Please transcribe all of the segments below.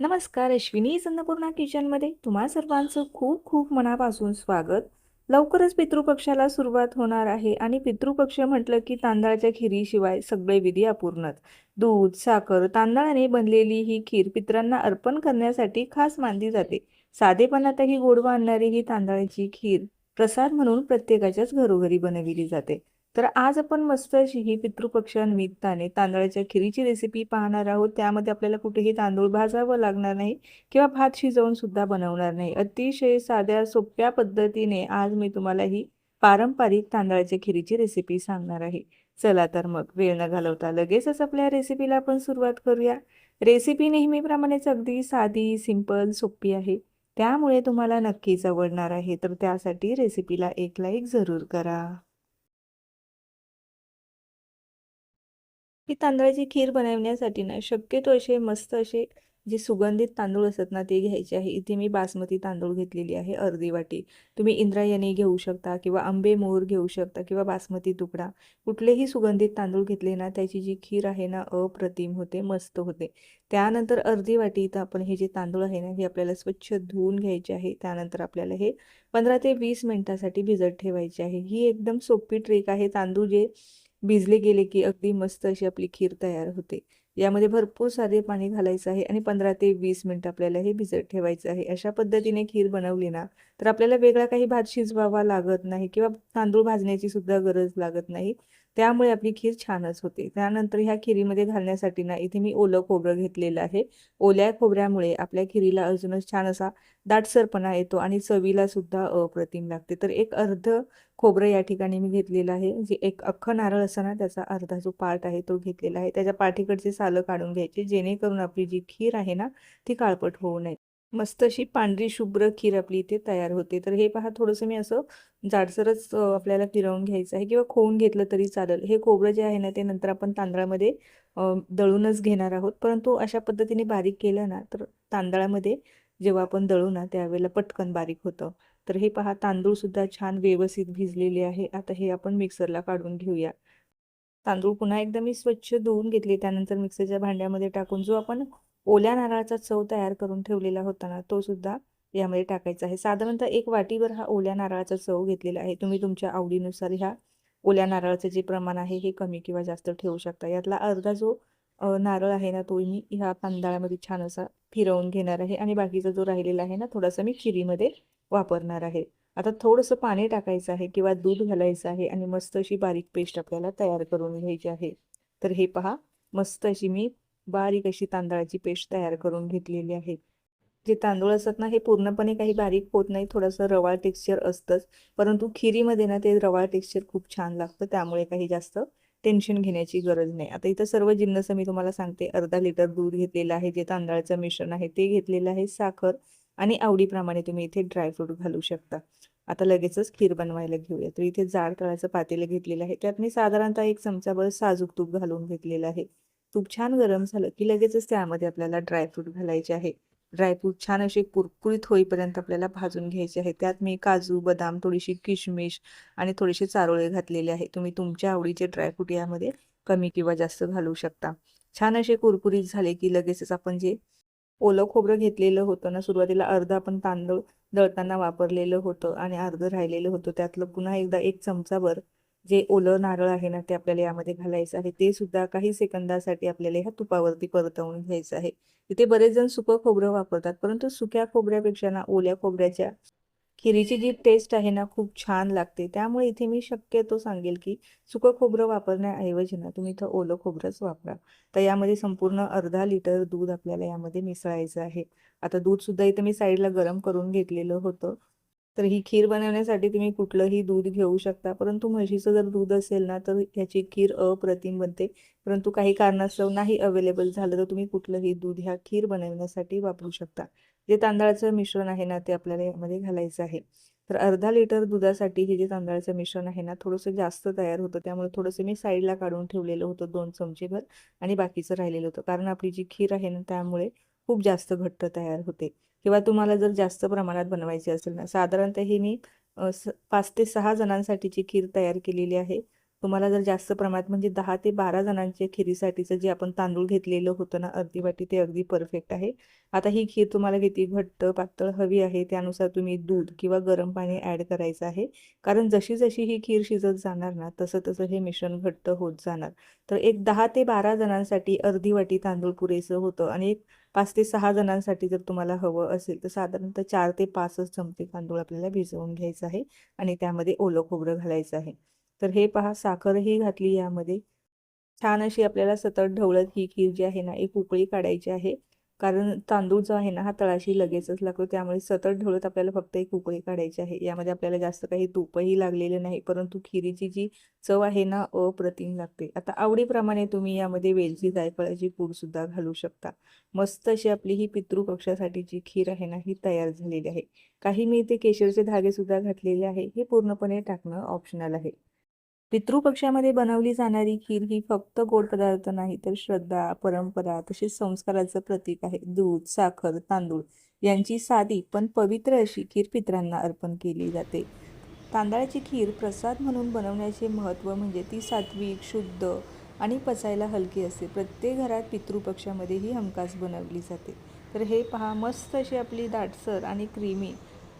नमस्कार अश्विनी अन्नपूर्णा किचनमध्ये तुम्हा सर्वांचं खूप खूप मनापासून स्वागत. लवकरच पितृपक्षाला सुरुवात होणार आहे आणि पितृपक्ष म्हटलं की तांदळाच्या खिरीशिवाय सगळे विधी अपूर्णच दूध साखर तांदळाने बनलेली ही खीर पितरांना अर्पण करण्यासाठी खास मानली जाते. साधेपणातही गोडवा आणणारी ही तांदळाची खीर प्रसाद म्हणून प्रत्येकाच्याच घरोघरी बनविली जाते. तर आज आपण मस्त अशी ही पितृपक्षानिमित्ताने तांदळाच्या खिरीची रेसिपी पाहणार आहोत. त्यामध्ये आपल्याला कुठेही तांदूळ भाजावं लागणार नाही किंवा भात शिजवून सुद्धा बनवणार नाही. अतिशय साध्या सोप्या पद्धतीने आज मी तुम्हाला ही पारंपरिक तांदळाच्या खिरीची रेसिपी सांगणार आहे. चला तर मग वेळ न घालवता लगेचच आपल्या रेसिपीला आपण सुरुवात करूया. रेसिपी नेहमीप्रमाणेच अगदी साधी सिंपल सोपी आहे. त्यामुळे तुम्हाला नक्कीच आवडणार आहे. तर त्यासाठी रेसिपीला एक लाईक जरूर करा. की तांदळाची खीर बनवण्यासाठी ना शक्यतो असे मस्त असे जे सुगंधित तांदूळ असतात ना ते घ्यायचे आहे. इथे मी बासमती तांदूळ घेतलेली आहे अर्धी वाटी. तुम्ही इंद्रायणी घेऊ शकता किंवा आंबे मोहर घेऊ शकता किंवा बासमती तुकडा. कुठलेही सुगंधित तांदूळ घेतले ना त्याची जी खीर आहे ना अप्रतिम होते मस्त होते. त्यानंतर अर्धी वाटी इथं आपण हे जे तांदूळ आहे ना हे आपल्याला स्वच्छ धुवून घ्यायचे आहे. त्यानंतर आपल्याला हे पंधरा ते वीस मिनिटासाठी भिजत ठेवायचे आहे. ही एकदम सोपी ट्रिक आहे. तांदूळ जे भिजले गेले की अगदी मस्त अशी आपली खीर तयार होते. यामध्ये भरपूर सारे पाणी घालायचं आहे आणि पंधरा ते वीस मिनिट आपल्याला हे भिजत ठेवायचं आहे. अशा पद्धतीने खीर बनवली ना तर आपल्याला वेगळा काही भात शिजवावा लागत नाही किंवा तांदूळ भाजण्याची सुद्धा गरज लागत नाही. त्यामुळे आपली खीर छानच होते. त्यानंतर ह्या खिरीमध्ये घालण्यासाठी ना इथे मी ओलं खोबरं घेतलेलं आहे. ओल्या खोबऱ्यामुळे आपल्या खिरीला अजूनच छान असा दाटसरपणा येतो आणि चवीला सुद्धा अप्रतिम लागते. तर एक अर्ध खोबरं या ठिकाणी मी घेतलेलं आहे. जे एक अख्खं नारळ असताना त्याचा अर्धा जो पार्ट आहे तो घेतलेला आहे. त्याच्या पाठीकडचे सालं काढून घ्यायचे जेणेकरून आपली जी खीर आहे ना ती काळपट होऊ नये. मस्त अशी पांढरी शुभ्र खीर आपली इथे तयार होते. तर हे पहा थोडंसं मी असं जाडसरच आपल्याला फिरवून घ्यायचं आहे किंवा खोवून घेतलं तरी चालेल. हे खोबरं जे आहे ना ते नंतर आपण तांदळामध्ये दळूनच घेणार आहोत. परंतु अशा पद्धतीने बारीक केलं ना तर तांदळामध्ये जेव्हा आपण दळू ना त्यावेळेला पटकन बारीक होतं. तर हे पहा तांदूळसुद्धा छान व्यवस्थित भिजलेले आहे. आता हे आपण मिक्सरला काढून घेऊया. तांदूळ पुन्हा एकदा मी स्वच्छ धुवून घेतले. त्यानंतर मिक्सरच्या भांड्यामध्ये टाकून जो आपण ओल्या नारळाचा चव तयार करून ठेवलेला होता ना तो सुद्धा यामध्ये टाकायचा आहे. साधारणतः एक वाटीभर हा ओल्या नारळाचा चव घेतलेला आहे. तुम्ही तुमच्या आवडीनुसार ह्या ओल्या नारळाचं जे प्रमाण आहे हे कमी किंवा जास्त ठेवू शकता. यातला अर्धा जो नारळ आहे ना तो मी ह्या तांदळामध्ये छान असा फिरवून घेणार आहे. आणि बाकीचा जो राहिलेला आहे ना थोडासा मी खिरीमध्ये वापरणार आहे. आता थोडंसं पाणी टाकायचं आहे किंवा दूध घालायचं आहे आणि मस्त अशी बारीक पेस्ट आपल्याला तयार करून घ्यायची आहे. तर हे पहा मस्त अशी मी बारीक अशी तांदळाची पेस्ट तयार करून घेतलेली आहे. जे तांदूळ असतात ना हे पूर्णपणे काही बारीक होत नाही थोडंसं रवाळ टेक्स्चर असतंच. परंतु खिरीमध्ये ना ते रवाळ टेक्स्चर खूप छान लागतं त्यामुळे काही जास्त टेन्शन घेण्याची गरज नाही. आता इथं सर्व जिन्नस मी तुम्हाला सांगते अर्धा लिटर दूध घेतलेलं आहे जे तांदळाचं मिश्रण आहे ते घेतलेलं आहे साखर आणि आवडीप्रमाणे तुम्ही इथे ड्रायफ्रूट घालू शकता. आता लगेचच खीर बनवायला घेऊया. तर इथे जाड तळाचं पातेलं घेतलेलं आहे. त्यात मी साधारणतः एक चमचाभर साजूक तूप घालून घेतलेलं आहे. तूप छान गरम झालं की लगेचच त्यामध्ये आपल्याला ड्रायफ्रूट घालायचे आहे. ड्रायफ्रूट छान असे कुरकुरीत होईपर्यंत आपल्याला भाजून घ्यायचे आहे. त्यात मी काजू बदाम थोडीशी किशमिश आणि थोडेसे चारोळे घातलेले आहे. तुम्ही तुमच्या आवडीचे ड्रायफ्रूट यामध्ये कमी किंवा जास्त घालू शकता. छान असे कुरकुरीत झाले की लगेचच आपण जे ओलं खोबरं घेतलेलं होतं ना सुरुवातीला अर्ध आपण तांदूळ दळताना वापरलेलं होतं आणि अर्ध राहिलेलं होतं. त्यातलं पुन्हा एकदा एक चमचाभर जे ओलं नारळ आहे ना ते आपल्याला यामध्ये घालायचं आहे. ते सुद्धा काही सेकंदासाठी आपल्याला ह्या तुपावरती परतवून घ्यायचं आहे. तिथे बरेच जण सुकं खोबरं वापरतात परंतु सुक्या खोबऱ्यापेक्षा ना ओल्या खोबऱ्याच्या खिरीची जी टेस्ट आहे ना खूप छान लागते. त्यामुळे इथे मी शक्यतो सांगेल की सुकं खोबरं वापरण्याऐवजी ना तुम्ही इथं ओलं खोबरंच वापरा. तर यामध्ये संपूर्ण अर्धा लिटर दूध आपल्याला यामध्ये मिसळायचं आहे. आता दूध सुद्धा इथं मी साईडला गरम करून घेतलेलं होतं. तर ही खीर बनवण्यासाठी तुम्ही कुठलंही दूध घेऊ शकता. परंतु म्हशीचं जर दूध असेल ना तर ह्याची खीर अप्रतिम बनते. परंतु काही कारणास्तव नाही अवेलेबल झालं तर तुम्ही कुठलंही दूध ह्या खीर बनवण्यासाठी वापरू शकता. जे तांदळाचं मिश्रण आहे ना ते आपल्याला यामध्ये घालायचं आहे. तर अर्धा लिटर दुधासाठी हे जे तांदळाचं मिश्रण आहे ना थोडंसं जास्त तयार होतं. त्यामुळे थोडंसं मी साईडला काढून ठेवलेलं होतं दोन चमचेभर आणि बाकीचं राहिलेलं होतं. कारण आपली जी खीर आहे ना त्यामुळे खूप जास्त घट्ट तयार होते. किंवा तुम्हाला जर जास्त प्रमाणात बनवायची असेल ना साधारणतः ही मी पाच ते सहा जणांसाठीची खीर तयार केलेली आहे. तुम्हाला जर जास्त प्रमाणात म्हणजे दहा ते बारा जणांच्या खिरीसाठीचं जे आपण तांदूळ घेतलेलं होतं ना अर्धी वाटी ते अगदी परफेक्ट आहे. आता ही खीर तुम्हाला किती घट्ट पातळ हवी आहे त्यानुसार तुम्ही दूध किंवा गरम पाणी ॲड करायचं आहे. कारण जशी जशी ही खीर शिजत जाणार ना तसं तसं हे मिश्रण घट्ट होत जाणार. तर एक दहा ते बारा जणांसाठी अर्धी वाटी तांदूळ पुरेसं होतं आणि एक पाच ते सहा जणांसाठी जर तुम्हाला हवं असेल तर साधारणतः चार ते पाचच चमचे तांदूळ आपल्याला भिजवून घ्यायचं आहे आणि त्यामध्ये ओलं खोबरं घालायचं आहे. तर हे पहा साखरही घातली यामध्ये. छान अशी आपल्याला सतत ढवळत ही खीर जी आहे ना एक उकळी काढायची आहे. कारण तांदूळ जो आहे ना हा तळाशी लगेचच लागतो. त्यामुळे सतत ढवळत आपल्याला फक्त एक उकळी काढायची आहे. यामध्ये आपल्याला जास्त काही तुपही लागलेलं नाही परंतु खिरीची जी चव आहे ना अप्रतिम लागते. आता आवडीप्रमाणे तुम्ही यामध्ये वेलची जायफळाची पूडसुद्धा घालू शकता. मस्त अशी आपली ही पितृपक्षासाठीची खीर आहे ना ही तयार झालेली आहे. काही मी इथे केशरचे धागे सुद्धा घातलेले आहे. हे पूर्णपणे टाकणं ऑप्शनल आहे. पितृपक्षामध्ये बनवली जाणारी खीर ही फक्त गोड पदार्थ नाही तर श्रद्धा परंपरा तसेच संस्काराचं प्रतीक आहे. दूध साखर तांदूळ यांची साधी पण पवित्र अशी खीर पित्रांना अर्पण केली जाते. तांदळाची खीर प्रसाद म्हणून बनवण्याचे महत्त्व म्हणजे ती सात्विक शुद्ध आणि पचायला हलकी असते. प्रत्येक घरात पितृपक्षामध्ये ही हमखास बनवली जाते. तर हे पहा मस्त अशी आपली दाटसर आणि क्रीमी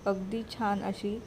अगदी छान अशी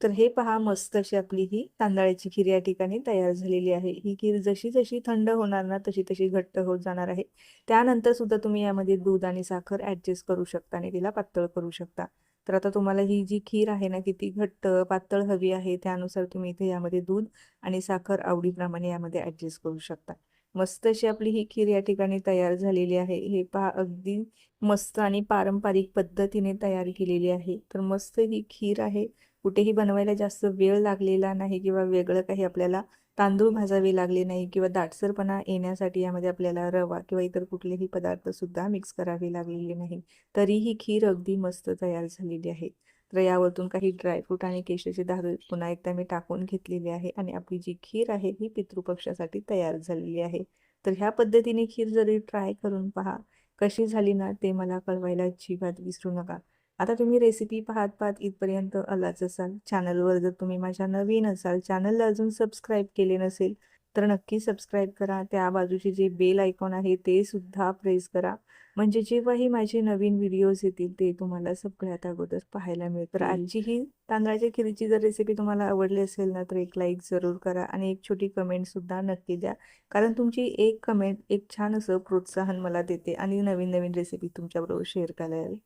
तर हे पहा मस्त अशी आपली ही तांदळाची खीर या ठिकाणी तयार झालेली आहे. ही खीर जशी जशी थंड होणार ना तशी तशी घट्ट होत जाणार आहे. त्यानंतर सुद्धा तुम्ही यामध्ये दूध आणि साखर ॲडजस्ट करू शकता आणि तिला पातळ करू शकता. तर आता तुम्हाला ही जी खीर आहे ना किती घट्ट पातळ हवी आहे त्यानुसार तुम्ही इथे यामध्ये दूध आणि साखर आवडीप्रमाणे यामध्ये ॲडजस्ट करू शकता. मस्त अशी आपली ही खीर या ठिकाणी तयार झालेली आहे. हे पहा अगदी मस्त आणि पारंपरिक पद्धतीने तयार केलेली आहे. तर मस्त ही खीर आहे. कुठेही बनवायला जास्त वेळ लागलेला नाही किंवा वेगळं काही आपल्याला तांदूळ भाजावे लागले नाही किंवा दाटसरपणा येण्यासाठी यामध्ये आपल्याला रवा किंवा इतर कुठलेही पदार्थसुद्धा मिक्स करावे लागलेले नाही. तरीही खीर अगदी मस्त तयार झालेली आहे. तर यावरतून काही ड्रायफ्रूट आणि केशरचे धारू पुन्हा एकदा मी टाकून घेतलेली आहे आणि आपली जी खीर आहे ही पितृपक्षासाठी तयार झालेली आहे. तर ह्या पद्धतीने खीर जरी ट्राय करून पहा कशी झाली ना ते मला कळवायला अजिबात विसरू नका. आता तुम्ही रेसिपी पाहत पाहत इथपर्यंत आलाच असाल. चॅनलवर जर तुम्ही माझ्या नवीन असाल चॅनलला अजून सबस्क्राईब केले नसेल तर नक्की सबस्क्राईब करा. त्या बाजूचे जे बेल आयकॉन आहे ते सुद्धा प्रेस करा. म्हणजे जेव्हाही माझे नवीन व्हिडिओज येतील ते तुम्हाला सगळ्यात अगोदर पाहायला मिळेल तर आजची ही तांदळाच्या खिरीची जर रेसिपी तुम्हाला आवडली असेल ना तर एक लाईक जरूर करा आणि एक छोटी कमेंटसुद्धा नक्की द्या. कारण तुमची एक कमेंट एक छान असं प्रोत्साहन मला देते आणि नवीन नवीन रेसिपी तुमच्याबरोबर शेअर करायला.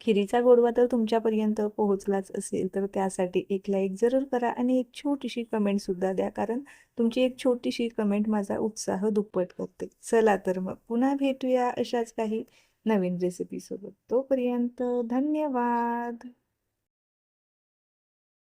खिरीचा गोडवा तर तुमच्यापर्यंत पोहोचलाच असेल तर त्यासाठी एक लाईक जरूर करा आणि एक छोटीशी कमेंटसुद्धा द्या कारण तुमची एक छोटीशी कमेंट माझा उत्साह दुप्पट करते. चला तर मग पुन्हा भेटूया अशाच काही नवीन रेसिपीसोबत तोपर्यंत धन्यवाद!